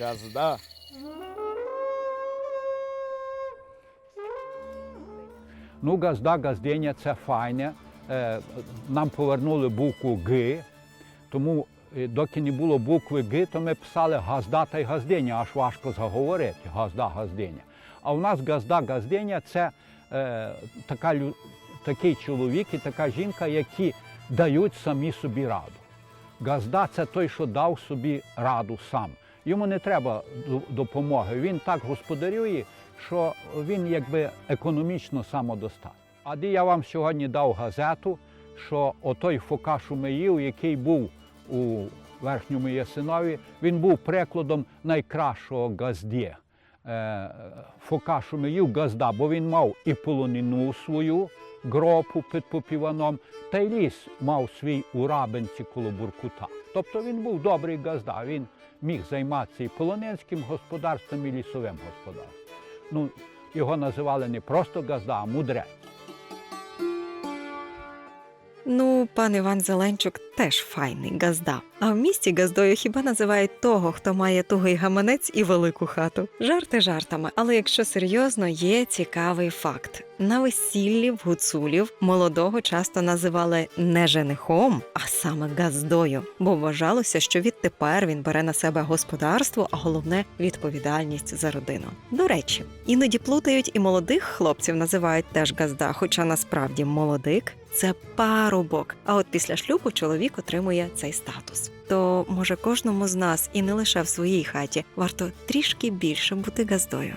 Газда. Ну, газда, газдиня це файне. Е, Нам повернули букву Г, тому е, доки не було букви Г, то ми писали газда та й газдиня, аж важко заговорити. Газда, газдиня. А у нас газда, газдиня це е, така, такий чоловік і така жінка, які дають самі собі раду. Газда це той, що дав собі раду сам. Йому не треба допомоги. Він так господарює, що він якби економічно самодостатній. А де я вам сьогодні дав газету, що отой Фока Шумеїв, який був у верхньому Ясинові, він був прикладом найкращого газді. Е, Фока Шумеїв газда, бо він мав і полонину свою гропу під Попіваном, та й ліс мав свій у Рабинці коло Буркута. Тобто він був добрий газда, він міг займатися і полонинським господарством, і лісовим господарством. Ну, його називали не просто газда, а мудрець. Ну, пан Іван Зеленчук теж файний газда. А в місті газдою хіба називають того, хто має тугий гаманець і велику хату. Жарти жартами, але якщо серйозно, є цікавий факт. На весіллі в гуцулів молодого часто називали не женихом, а саме газдою, бо вважалося, що відтепер він бере на себе господарство, а головне відповідальність за родину. До речі, іноді плутають і молодих хлопців називають теж газда, хоча насправді молодик це парубок. А от після шлюбу чоловік отримує цей статус. То може кожному з нас і не лише в своїй хаті варто трішки більше бути газдою.